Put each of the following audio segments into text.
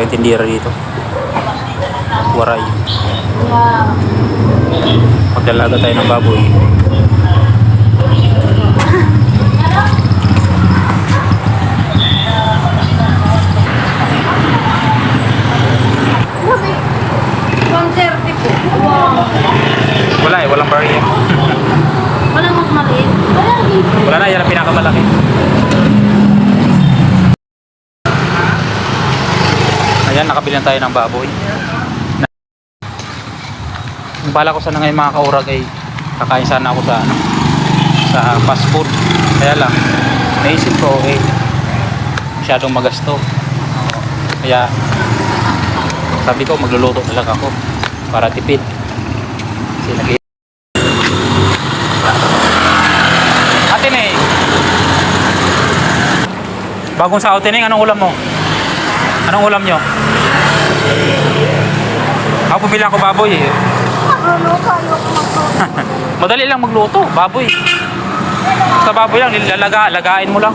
Parang tindira dito. Waray. Magdalaga tayo ng baboy. Wala eh, walang barrier. Walang mas maliit. Wala na, yan ang pinakamalaki. Ayan, nakabili na tayo ng baboy. Ang bala ko sana ngayon mga kaurag ay kakain sana ako sa ano, sa fast food. Kaya lang, naisip ko eh, masyadong magasto. Kaya, sabi ko magluluto na lang ako para tipid. Kasi nag Ate May. Bagong sa May, anong ulam mo? Anong ulam nyo? Ako bumili ako baboy eh. Ano kayo kumakain? Madali lang magluto, baboy. Sa baboy lang, nilalaga, lagain mo lang.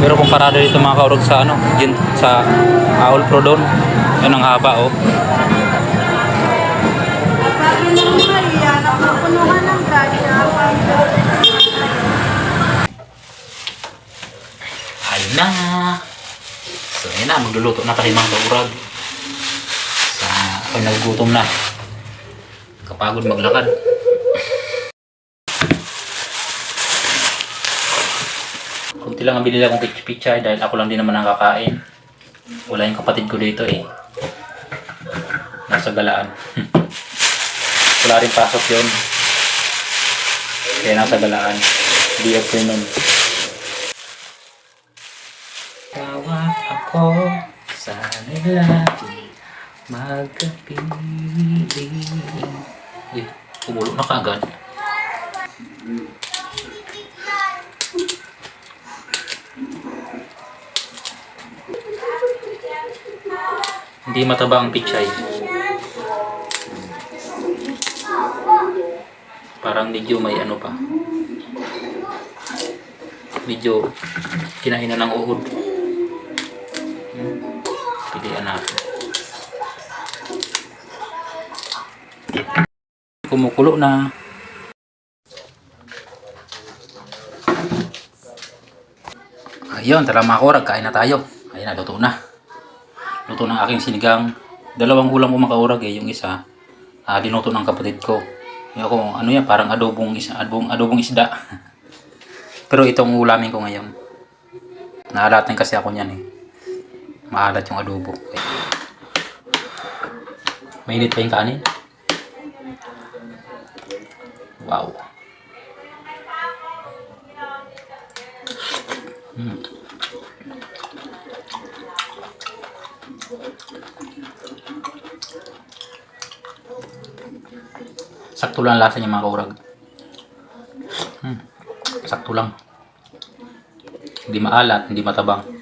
Meron kong parada dito mga kaurog sa ano, gin, sa Aul Pro doon. Yan ang haba oh. Bakit naman kaya nakapunuhan ng grasya? Ayun na. So, ayun na. Magluluto na tayo mga kaurag. Sa ako'y nagugutom na. Kapagod maglakad. Kunti lang ang binili akong pich- pichay dahil ako lang din naman ang kakain. Wala yung kapatid ko dito eh. Nasa galaan. Wala rin pasok yun. Kaya nasa galaan. Hindi afternoon. Tawag ako sa lalaki magkapiling. Uy, pumulo na kaagad. Hindi mataba ang pichay. Parang medyo may ano pa. Medyo kinain na ng uhod. Pilihan natin. Kumukulo na. Ayun, tara mga korag, kain na tayo. Ayun na, luto na. Luto ng aking sinigang. Dalawang ulam ko makaurag eh. Yung isa, ah, dinuto ng kapatid ko. Yung ako, ano yan, parang adobong, isa, adobong, adobong isda. Pero itong ulamin ko ngayon. Naalatin kasi ako niyan eh. Maalat yung adobo. Mainit pa yung kanin. Wow. Mm. Sakto lang ang lasa niya mga kaurag. Hmm. Sakto lang. Hindi maalat, hindi matabang.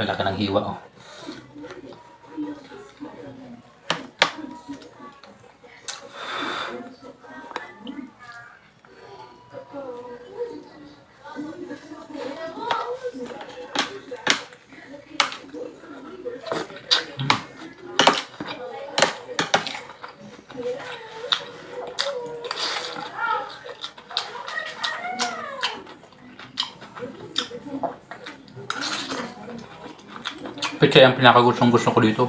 Lalaki ng hiwa oh. Pechay ang pinakagustong gusto ko dito.